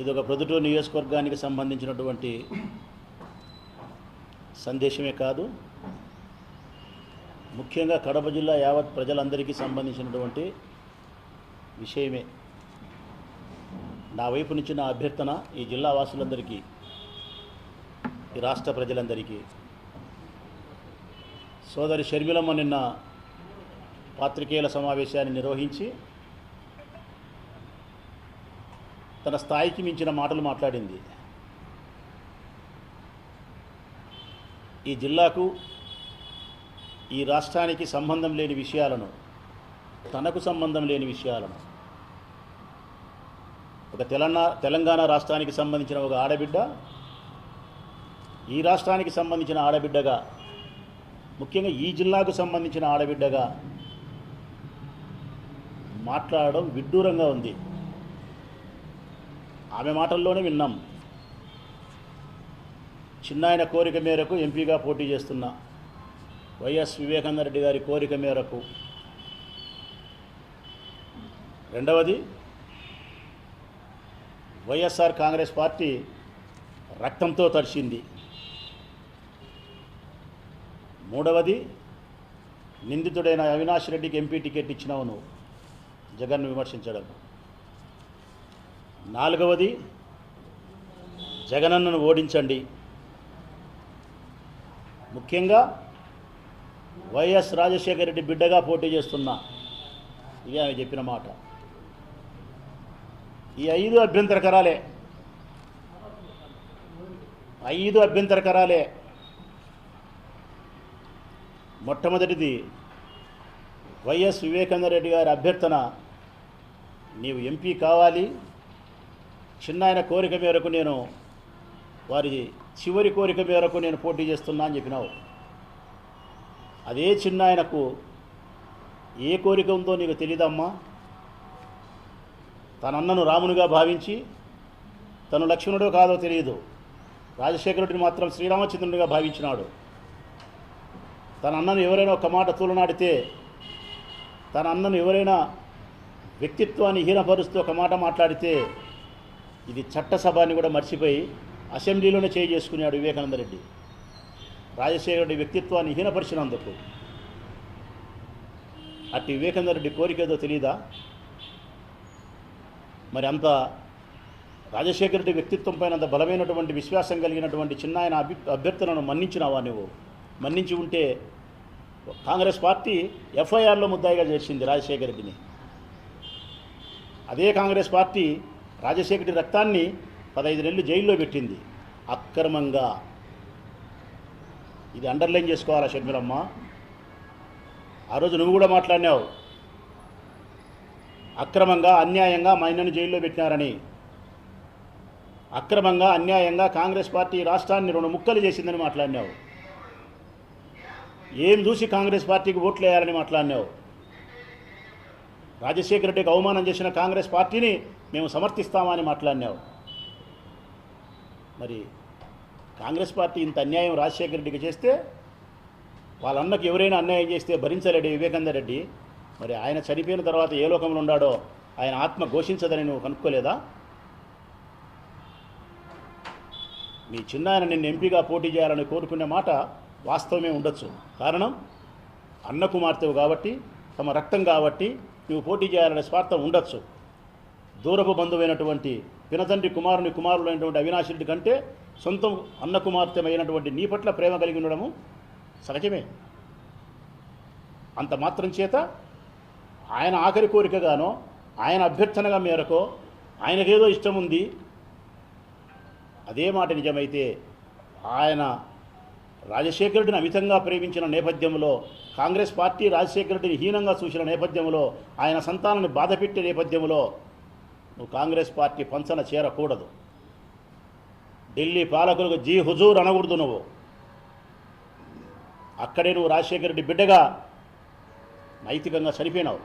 ఇది ఒక ప్రొద్దుటూరు నియోజకవర్గానికి సంబంధించినటువంటి సందేశమే కాదు. ముఖ్యంగా కడప జిల్లా యావత్ ప్రజలందరికీ సంబంధించినటువంటి విషయమే. నా వైపు నుంచి నా అభ్యర్థన ఈ జిల్లా వాసులందరికీ ఈ రాష్ట్ర ప్రజలందరికీ. సోదరి షర్మిలమ్మ నిన్న పాత్రికేయుల సమావేశాన్ని నిర్వహించి తన స్థాయికి మించిన మాటలు మాట్లాడింది. ఈ జిల్లాకు ఈ రాష్ట్రానికి సంబంధం లేని విషయాలను తనకు సంబంధం లేని విషయాలను ఒక తెలంగాణ తెలంగాణ రాష్ట్రానికి సంబంధించిన ఒక ఆడబిడ్డ ఈ రాష్ట్రానికి సంబంధించిన ఆడబిడ్డగా ముఖ్యంగా ఈ జిల్లాకు సంబంధించిన ఆడబిడ్డగా మాట్లాడడం విడ్డూరంగా ఉంది. ఆమె మాటల్లోనే విన్నాం. చిన్నాయన కోరిక మేరకు ఎంపీగా పోటీ చేస్తున్న వైఎస్ వివేకానంద రెడ్డి గారి కోరిక మేరకు. రెండవది వైఎస్ఆర్ కాంగ్రెస్ పార్టీ రక్తంతో తడిచింది. మూడవది నిందితుడైన అవినాష్ రెడ్డికి ఎంపీ టికెట్ ఇచ్చినావు నువ్వు. జగన్ను విమర్శించడం. నాలుగవది జగనన్నను ఓడించండి. ముఖ్యంగా వైఎస్ రాజశేఖర రెడ్డి బిడ్డగా పోటీ చేస్తున్నా ఇది ఆమె చెప్పిన మాట. ఈ ఐదు అభ్యంతరకరాలే ఐదు అభ్యంతరకరాలే మొట్టమొదటిది వైఎస్ వివేకానంద రెడ్డి గారి అభ్యర్థన నీవు ఎంపీ కావాలి. చిన్నాయన కోరిక మేరకు నేను వారి చివరి కోరిక మేరకు నేను పోటీ చేస్తున్నా అని చెప్పినావు. అదే చిన్నాయనకు ఏ కోరిక ఉందో నీకు తెలియదమ్మా తన అన్నను రామునిగా భావించి తను లక్ష్మణుడో కాదో తెలియదు. రాజశేఖరుడిని మాత్రం శ్రీరామచంద్రుడిగా భావించినాడు. తన అన్నను ఎవరైనా ఒక మాట తూలనాడితే తన అన్నను ఎవరైనా వ్యక్తిత్వాన్ని హీనపరుస్తూ ఒక మాట మాట్లాడితే ఇది చట్టసభని కూడా మర్చిపోయి అసెంబ్లీలోనే చేయి చేసుకున్నాడు వివేకానంద రెడ్డి రాజశేఖర రెడ్డి వ్యక్తిత్వాన్ని హీనపరిచినందుకు. అట్టి వివేకానంద రెడ్డి కోరిక ఏదో తెలియదా మరి అంత రాజశేఖర రెడ్డి వ్యక్తిత్వం పైన అంత బలమైనటువంటి విశ్వాసం కలిగినటువంటి చిన్నాయన అభి అభ్యర్థులను మన్నించినావా నువ్వు మన్నించి ఉంటే కాంగ్రెస్ పార్టీ ఎఫ్ఐఆర్లో ముద్దాయిగా చేసింది రాజశేఖర రెడ్డిని అదే కాంగ్రెస్ పార్టీ రాజశేఖరి రక్తాన్ని పదహైదు నెలలు జైల్లో పెట్టింది. అక్రమంగా. ఇది అండర్లైన్ చేసుకోవాలా షర్మిలమ్మ? ఆ రోజు నువ్వు కూడా మాట్లాడినావు. అక్రమంగా అన్యాయంగా మా ఇన్నను జైల్లో పెట్టినారని. అక్రమంగా అన్యాయంగా కాంగ్రెస్ పార్టీ రాష్ట్రాన్ని రెండు ముక్కలు చేసిందని మాట్లాడినావు. ఏం చూసి కాంగ్రెస్ పార్టీకి ఓట్లు వేయాలని మాట్లాడినావు? రాజశేఖర రెడ్డికి అవమానం చేసిన కాంగ్రెస్ పార్టీని మేము సమర్థిస్తామని మాట్లాడినావు. మరి కాంగ్రెస్ పార్టీ ఇంత అన్యాయం రాజశేఖర రెడ్డికి చేస్తే వాళ్ళ అన్నకు ఎవరైనా అన్యాయం చేస్తే భరించలేడు వివేకానంద రెడ్డి. మరి ఆయన చనిపోయిన తర్వాత ఏ లోకంలో ఉన్నాడో ఆయన ఆత్మ ఘోషించదని నువ్వు కనుక్కోలేదా? మీ చిన్నాయన నిన్ను ఎంపీగా పోటీ చేయాలని కోరుకునే మాట వాస్తవమే ఉండొచ్చు. కారణం అన్న కుమార్తెవు కాబట్టి తమ రక్తం కాబట్టి నువ్వు పోటీ చేయాలనే స్వార్థం ఉండొచ్చు. దూరపు బంధువైనటువంటి పినతండ్రి కుమారుని కుమారుడైనటువంటి అవినాష్ రెడ్డి కంటే సొంతం అన్న కుమార్తెమైనటువంటి నీ పట్ల ప్రేమ కలిగి ఉండడము సహజమే. అంత మాత్రం చేత ఆయన ఆఖరి కోరికగానో ఆయన అభ్యర్థనగా మేరకో ఆయనకేదో ఇష్టం ఉంది అదే మాట నిజమైతే ఆయన రాజశేఖరుడిని అమితంగా ప్రేమించిన నేపథ్యంలో కాంగ్రెస్ పార్టీ రాజశేఖర రెడ్డిని హీనంగా చూసిన నేపథ్యంలో ఆయన సంతానాన్ని బాధపెట్టే నేపథ్యంలో నువ్వు కాంగ్రెస్ పార్టీ పంచన చేరకూడదు. ఢిల్లీ పాలకులకు జీ హుజూర్ అనకూడదు నువ్వు. అక్కడే నువ్వు రాజశేఖర రెడ్డి బిడ్డగా నైతికంగా చనిపోయినావు.